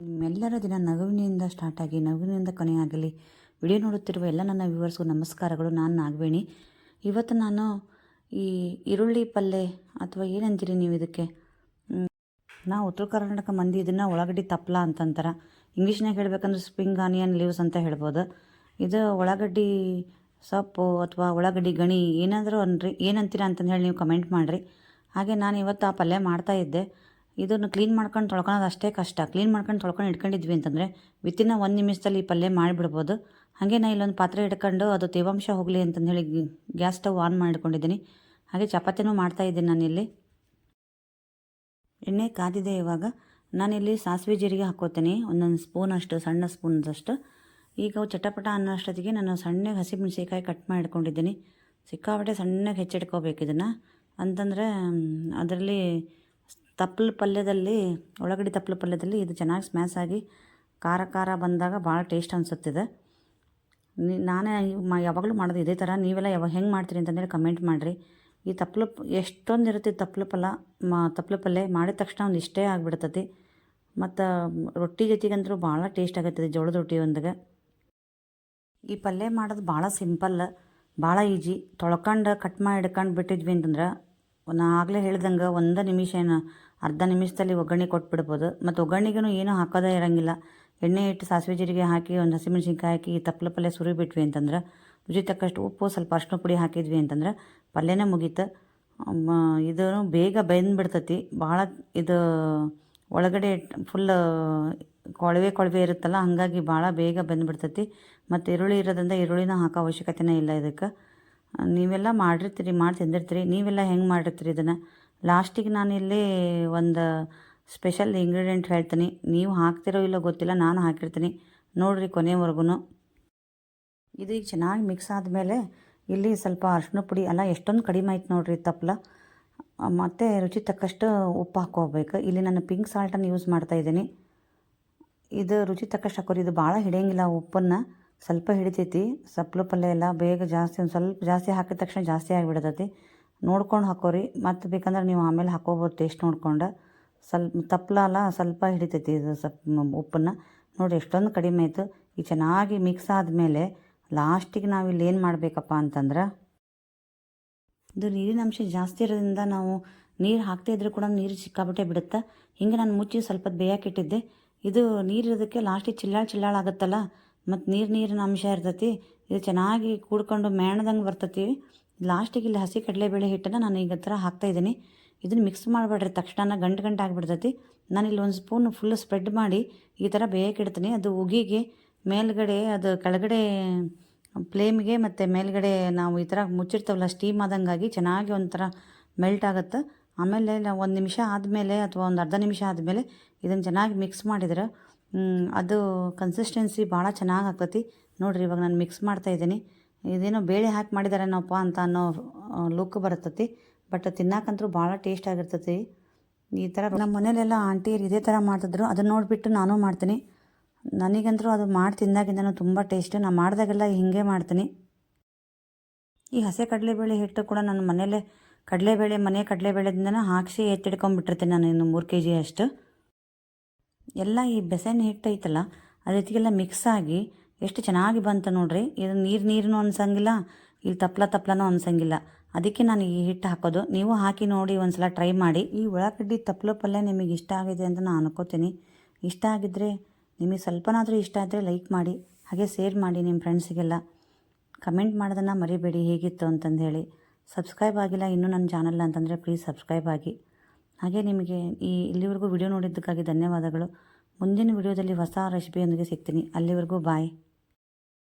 ನಿಮ್ಮೆಲ್ಲರ ದಿನ ನಗುವಿನಿಂದ ಸ್ಟಾರ್ಟ್ ಆಗಿ, ನಗುವಿನಿಂದ ಕೊನೆಯಾಗಲಿ ವಿಡಿಯೋ ನೋಡುತ್ತಿರುವ ಎಲ್ಲ ನನ್ನ ವ್ಯೂವರ್ಸ್ಗೂ ನಮಸ್ಕಾರಗಳು. ನಾನು ನಾಗವೇಣಿ. ಇವತ್ತು ನಾನು ಈ ಈರುಳ್ಳಿ ಪಲ್ಯ ಅಥವಾ ಏನಂತೀರಿ ನೀವು ಇದಕ್ಕೆ? ನಾವು ಉತ್ತರ ಕರ್ನಾಟಕ ಮಂದಿ ಇದನ್ನು ಉಳ್ಳಾಗಡ್ಡಿ ತಪ್ಪಲ ಅಂತಂತಾರೆ. ಇಂಗ್ಲೀಷ್ನಾಗ ಹೇಳ್ಬೇಕಂದ್ರೆ ಸ್ಪ್ರಿಂಗ್ ಆನಿಯನ್ ಲೀವ್ಸ್ ಅಂತ ಹೇಳ್ಬೋದು. ಇದು ಉಳ್ಳಾಗಡ್ಡಿ ಸೊಪ್ಪು ಅಥವಾ ಉಳ್ಳಾಗಡ್ಡಿ ಗಣಿ ಏನಾದರೂ ಅನ್ರಿ, ಏನಂತೀರ ಅಂತಂದು ಹೇಳಿ ನೀವು ಕಮೆಂಟ್ ಮಾಡಿರಿ. ಹಾಗೆ ನಾನು ಇವತ್ತು ಆ ಪಲ್ಯ ಮಾಡ್ತಾ ಇದ್ದೆ. ಇದನ್ನು ಕ್ಲೀನ್ ಮಾಡ್ಕೊಂಡು ತೊಳ್ಕೊಳೋದು ಅಷ್ಟೇ ಕಷ್ಟ. ಕ್ಲೀನ್ ಮಾಡ್ಕೊಂಡು ತೊಳ್ಕೊಂಡು ಇಟ್ಕೊಂಡಿದ್ವಿ ಅಂತಂದರೆ ವಿತಿನ್ ಒಂದು ನಿಮಿಷದಲ್ಲಿ ಈ ಪಲ್ಯ ಮಾಡಿಬಿಡ್ಬೋದು. ಹಾಗೆ ನಾನು ಇಲ್ಲೊಂದು ಪಾತ್ರೆ ಇಟ್ಕೊಂಡು ಅದು ತೇವಾಂಶ ಹೋಗಲಿ ಅಂತಂದು ಹೇಳಿ ಗ್ಯಾಸ್ ಸ್ಟವ್ ಆನ್ ಮಾಡಿಕೊಂಡಿದ್ದೀನಿ. ಹಾಗೆ ಚಪಾತಿನೂ ಮಾಡ್ತಾ ಇದ್ದೀನಿ ನಾನಿಲ್ಲಿ. ಎಣ್ಣೆ ಕಾದಿದೆ ಇವಾಗ. ನಾನಿಲ್ಲಿ ಸಾಸಿವೆ ಜೀರಿಗೆ ಹಾಕೋತೀನಿ ಒಂದೊಂದು ಸ್ಪೂನ್ ಅಷ್ಟು, ಸಣ್ಣ ಸ್ಪೂನ್ದಷ್ಟು. ಈಗ ಚಟಪಟ ಅನ್ನೋ ಅಷ್ಟೊತ್ತಿಗೆ ನಾನು ಸಣ್ಣಗೆ ಹಸಿಮೆಣಸಿಕಾಯಿ ಕಟ್ ಮಾಡಿ ಇಟ್ಕೊಂಡಿದ್ದೀನಿ ಸಿಕ್ಕಾಪಟ್ಟೆ ಸಣ್ಣಗೆ ಹೆಚ್ಚಿಟ್ಕೋಬೇಕು ಇದನ್ನು. ಅಂತಂದರೆ ಅದರಲ್ಲಿ ತಪ್ಪಲು ಪಲ್ಯದಲ್ಲಿ, ಉಳ್ಳಾಗಡ್ಡಿ ತಪ್ಪಲು ಪಲ್ಯದಲ್ಲಿ ಇದು ಚೆನ್ನಾಗಿ ಸ್ಮ್ಯಾಶ್ ಆಗಿ ಖಾರ ಖಾರ ಬಂದಾಗ ಭಾಳ ಟೇಸ್ಟ್ ಅನಿಸುತ್ತಿದೆ. ನಾನೇ ಯಾವಾಗಲೂ ಮಾಡೋದು ಇದೇ ಥರ ನೀವೆಲ್ಲ ಯಾವಾಗ ಹೆಂಗೆ ಮಾಡ್ತೀರಿ ಅಂತಂದೇಳಿ ಕಮೆಂಟ್ ಮಾಡಿರಿ. ಈ ತಪ್ಪಲು ಎಷ್ಟೊಂದು ಇರುತ್ತೆ ತಪ್ಪಲು ಪಲ್ಲ ಮಾ, ತಪ್ಪಲು ಪಲ್ಯ ಮಾಡಿದ ತಕ್ಷಣ ಒಂದು ಇಷ್ಟೇ ಆಗಿಬಿಡ್ತತಿ. ಮತ್ತು ರೊಟ್ಟಿ ಜೊತೆಗಂತೂ ಭಾಳ ಟೇಸ್ಟ್ ಆಗತ್ತದೆ ಜೋಳದ ರೊಟ್ಟಿ ಒಂದಿಗೆ. ಈ ಪಲ್ಯ ಮಾಡೋದು ಭಾಳ ಸಿಂಪಲ್ ಭಾಳ ಈಜಿ ತೊಳ್ಕೊಂಡು ಕಟ್ ಮಾಡಿ ಇಡ್ಕೊಂಡು ಬಿಟ್ಟಿದ್ವಿ ಅಂತಂದ್ರೆ, ನಾ ಆಗಲೇ ಹೇಳ್ದಂಗೆ ಒಂದು ನಿಮಿಷ ಏನು ಅರ್ಧ ನಿಮಿಷದಲ್ಲಿ ಒಗ್ಗರಣೆ ಕೊಟ್ಬಿಡ್ಬೋದು. ಮತ್ತು ಒಗ್ಗರಣೆಗೂ ಏನೂ ಹಾಕೋದೇ ಇರೋಂಗಿಲ್ಲ. ಎಣ್ಣೆ ಇಟ್ಟು ಸಾಸಿವೆ ಜೀರಿಗೆ ಹಾಕಿ, ಒಂದು ಹಸಿಮೆಣ್ಸಿನ್ಕಾಯಿ ಹಾಕಿ, ಈ ತಪ್ಪಲ ಪಲ್ಯ ಸುರಿಬಿಟ್ವಿ ಅಂತಂದ್ರೆ, ರುಚಿ ತಕ್ಕಷ್ಟು ಉಪ್ಪು, ಸ್ವಲ್ಪ ಅರ್ಶಿನ ಪುಡಿ ಹಾಕಿದ್ವಿ ಅಂತಂದ್ರೆ ಪಲ್ಯನೇ ಮುಗೀತು. ಇದನ್ನು ಇದು ಬೇಗ ಬೆಂದ್ಬಿಡ್ತತಿ. ಭಾಳ ಇದು ಒಳಗಡೆ ಫುಲ್ ಕೊಳವೆ ಕೊಳವೆ ಇರುತ್ತಲ್ಲ, ಹಾಗಾಗಿ ಭಾಳ ಬೇಗ ಬೆಂದ್ಬಿಡ್ತತಿ. ಮತ್ತು ಈರುಳ್ಳಿ ಇರೋದ್ರಿಂದ ಈರುಳ್ಳಿನ ಹಾಕೋ ಅವಶ್ಯಕತೆನೇ ಇಲ್ಲ ಇದಕ್ಕೆ. ನೀವೆಲ್ಲ ಮಾಡಿರ್ತೀರಿ, ಮಾಡಿ ತಿಂದಿರ್ತೀರಿ. ನೀವೆಲ್ಲ ಹೆಂಗೆ ಮಾಡಿರ್ತೀರಿ ಇದನ್ನು? ಲಾಸ್ಟಿಗೆ ನಾನು ಇಲ್ಲಿ ಒಂದು ಸ್ಪೆಷಲ್ ಇಂಗ್ರೀಡಿಯೆಂಟ್ ಹೇಳ್ತೀನಿ. ನೀವು ಹಾಕ್ತಿರೋ ಇಲ್ಲೋ ಗೊತ್ತಿಲ್ಲ, ನಾನು ಹಾಕಿರ್ತೀನಿ. ನೋಡಿರಿ ಕೊನೆವರೆಗೂ ಇದು ಈಗ ಚೆನ್ನಾಗಿ ಮಿಕ್ಸ್ ಆದಮೇಲೆ ಇಲ್ಲಿ ಸ್ವಲ್ಪ ಅರ್ಶಿನ ಪುಡಿ, ಅಲ್ಲ, ಎಷ್ಟೊಂದು ಕಡಿಮೆ ಆಯ್ತು ನೋಡಿರಿ ತಪ್ಪಲ ಮತ್ತು ರುಚಿ ತಕ್ಕಷ್ಟು ಉಪ್ಪು ಹಾಕೋಬೇಕು ಇಲ್ಲಿ ನಾನು ಪಿಂಕ್ ಸಾಲ್ಟನ್ನು ಯೂಸ್ ಮಾಡ್ತಾ ಇದ್ದೀನಿ. ಇದು ರುಚಿ ತಕ್ಕಷ್ಟು ಹಾಕೋರಿ. ಇದು ಭಾಳ ಹಿಡಿಯಂಗಿಲ್ಲ ಉಪ್ಪನ್ನು. ಸ್ವಲ್ಪ ಹಿಡಿತೈತಿ. ಸಪ್ಲು ಪಲ್ಯ ಎಲ್ಲ ಬೇಗ ಜಾಸ್ತಿ, ಒಂದು ಸ್ವಲ್ಪ ಜಾಸ್ತಿ ಹಾಕಿದ ತಕ್ಷಣ ಜಾಸ್ತಿ ಆಗಿಬಿಡ್ತೈತಿ. ನೋಡ್ಕೊಂಡು ಹಾಕೋರಿ. ಮತ್ತು ಬೇಕಂದ್ರೆ ನೀವು ಆಮೇಲೆ ಹಾಕೋಬೋದು ಟೇಸ್ಟ್ ನೋಡ್ಕೊಂಡು. ಸ್ವಲ್ಪ ತಪ್ಪಲ ಅಲ್ಲ ಸ್ವಲ್ಪ ಹಿಡಿತೈತಿ ಇದು ಸ್ವಲ್ಪ ಉಪ್ಪನ್ನು. ನೋಡಿ ಎಷ್ಟೊಂದು ಕಡಿಮೆ ಆಯಿತು. ಈ ಚೆನ್ನಾಗಿ ಮಿಕ್ಸ್ ಆದಮೇಲೆ ಲಾಸ್ಟಿಗೆ ನಾವು ಇಲ್ಲಿ ಏನು ಮಾಡಬೇಕಪ್ಪ ಅಂತಂದ್ರೆ ಇದು ನೀರಿನ ಅಂಶ ಜಾಸ್ತಿ ಇರೋದ್ರಿಂದ ನಾವು ನೀರು ಹಾಕ್ತಾ ಇದ್ರೂ ಕೂಡ ನೀರು ಸಿಕ್ಕಾಬಿಟ್ಟೆ ಬಿಡುತ್ತೆ. ಹಿಂಗೆ ನಾನು ಮುಚ್ಚಿ ಸ್ವಲ್ಪ ಬೇಯಕ್ಕಿಟ್ಟಿದ್ದೆ ಇದು ನೀರು ಇರೋದಕ್ಕೆ ಲಾಸ್ಟಿಗೆ ಚಿಲ್ಲಾಳು ಚಿಲ್ಲಾಳ ಆಗುತ್ತಲ್ಲ. ಮತ್ತು ನೀರು ನೀರಿನ ಅಂಶ ಇರ್ತೈತಿ. ಇದು ಚೆನ್ನಾಗಿ ಕೂಡ್ಕೊಂಡು ಮೇಣದಂಗೆ ಬರ್ತತಿ. ಲಾಸ್ಟಿಗೆ ಇಲ್ಲಿ ಹಸಿ ಕಡಲೆಬೇಳೆ ಹಿಟ್ಟನ್ನು ನಾನು ಈಗ ಥರ ಹಾಕ್ತಾಯಿದ್ದೀನಿ ಇದನ್ನು ಮಿಕ್ಸ್ ಮಾಡಬೇಡ್ರಿ. ತಕ್ಷಣ ಗಂಟು ಗಂಟು ಆಗಿಬಿಡ್ತೈತಿ. ನಾನು ಇಲ್ಲಿ ಒಂದು ಸ್ಪೂನ್ ಫುಲ್ ಸ್ಪ್ರೆಡ್ ಮಾಡಿ ಈ ಥರ ಬೇಯಕ್ಕಿಡ್ತೀನಿ ಅದು ಉಗಿಗೆ ಮೇಲ್ಗಡೆ, ಅದು ಕೆಳಗಡೆ ಫ್ಲೇಮ್ಗೆ ಮತ್ತು ಮೇಲ್ಗಡೆ ನಾವು ಈ ಥರ ಮುಚ್ಚಿರ್ತವಲ್ಲ ಸ್ಟೀಮ್ ಆದಂಗಾಗಿ ಚೆನ್ನಾಗಿ ಒಂಥರ ಮೆಲ್ಟ್ ಆಗುತ್ತೆ. ಆಮೇಲೆ ನಾವು ಒಂದು ನಿಮಿಷ ಆದಮೇಲೆ ಅಥವಾ ಒಂದು ಅರ್ಧ ನಿಮಿಷ ಆದಮೇಲೆ ಇದನ್ನು ಚೆನ್ನಾಗಿ ಮಿಕ್ಸ್ ಮಾಡಿದ್ರೆ ಅದು ಕನ್ಸಿಸ್ಟೆನ್ಸಿ ಭಾಳ ಚೆನ್ನಾಗಿ ಆಗ್ತೈತಿ ನೋಡಿರಿ, ಇವಾಗ ನಾನು ಮಿಕ್ಸ್ ಮಾಡ್ತಾ ಇದ್ದೀನಿ. ಇದೇನೋ ಬೇಳೆ ಹಾಕಿ ಮಾಡಿದಾರೇನೋಪ್ಪ ಅಂತ ಅನ್ನೋ ಲುಕ್ ಬರ್ತತಿ ಬಟ್ ತಿನ್ನಕ್ಕಂತೂ ಭಾಳ ಟೇಸ್ಟ್ ಆಗಿರ್ತತಿ. ಈ ಥರ ನಮ್ಮ ಮನೇಲೆಲ್ಲ ಆಂಟಿಯರು ಇದೇ ಥರ ಮಾಡ್ತಿದ್ರು. ಅದನ್ನು ನೋಡಿಬಿಟ್ಟು ನಾನು ಮಾಡ್ತೀನಿ. ನನಗಂತೂ ಅದು ಮಾಡಿ ತಿಂದಾಗಿಂದನೂ ತುಂಬ ಟೇಸ್ಟ್ ನಾನು ಮಾಡಿದಾಗೆಲ್ಲ ಹಿಂಗೆ ಮಾಡ್ತೀನಿ. ಈ ಹಸೆ ಕಡಲೆಬೇಳೆ ಹಿಟ್ಟು ಕೂಡ ನಾನು ಮನೇಲೆ ಕಡಲೆಬೇಳೆ, ಮನೆ ಕಡಲೆಬೇಳೆದಿಂದನೇ ಹಾಕಿಸಿ ಎತ್ತಿಡ್ಕೊಂಡ್ಬಿಟ್ಟಿರ್ತೀನಿ ನಾನು ಇನ್ನು ಮೂರು ಕೆ ಜಿ ಅಷ್ಟು. ಎಲ್ಲ ಈ ಬೆಸನ್ ಹಿಟ್ಟು ಐತಲ್ಲ ಅದಕ್ಕೆಲ್ಲ ಮಿಕ್ಸ್ ಆಗಿ ಎಷ್ಟು ಚೆನ್ನಾಗಿ ಬಂತು ನೋಡ್ರಿ. ಇದು ನೀರು ನೀರನ್ನು ಅನ್ಸಂಗಿಲ್ಲ, ಇಲ್ಲಿ ತಪ್ಲ ತಪ್ಲನೂ ಅನ್ಸಂಗಿಲ್ಲ. ಅದಕ್ಕೆ ನಾನು ಈ ಹಿಟ್ಟು ಹಾಕೋದು. ನೀವು ಹಾಕಿ ನೋಡಿ ಒಂದ್ಸಲ ಟ್ರೈ ಮಾಡಿ. ಈ ಉಳ್ಳಾಗಡ್ಡಿ ತಪ್ಪಲ ಪಲ್ಯ ನಿಮಗೆ ಇಷ್ಟ ಆಗಿದೆ ಅಂತ ನಾನು ಅನ್ಕೋತೀನಿ. ಇಷ್ಟ ಆಗಿದ್ದರೆ ನಿಮಗೆ ಸ್ವಲ್ಪನಾದರೂ ಇಷ್ಟ ಆದರೆ ಲೈಕ್ ಮಾಡಿ, ಹಾಗೆ ಶೇರ್ ಮಾಡಿ ನಿಮ್ಮ ಫ್ರೆಂಡ್ಸಿಗೆಲ್ಲ ಕಮೆಂಟ್ ಮಾಡೋದನ್ನು ಮರಿಬೇಡಿ. ಹೇಗಿತ್ತು ಅಂತಂದು ಹೇಳಿ ಸಬ್ಸ್ಕ್ರೈಬ್ ಆಗಿಲ್ಲ, ಇನ್ನೂ ನನ್ನ ಚಾನಲ್ ಅಂತಂದರೆ ಪ್ಲೀಸ್ ಸಬ್ಸ್ಕ್ರೈಬ್ ಆಗಿ. ಹಾಗೆ ನಿಮಗೆ ಈ ಇಲ್ಲಿವರೆಗೂ ವಿಡಿಯೋ ನೋಡಿದ್ದಕ್ಕಾಗಿ ಧನ್ಯವಾದಗಳು. ಮುಂದಿನ ವಿಡಿಯೋದಲ್ಲಿ ಹೊಸ ರೆಸಿಪಿಯೊಂದಿಗೆ ಸಿಗ್ತೀನಿ. ಅಲ್ಲಿವರೆಗೂ ಬಾಯ್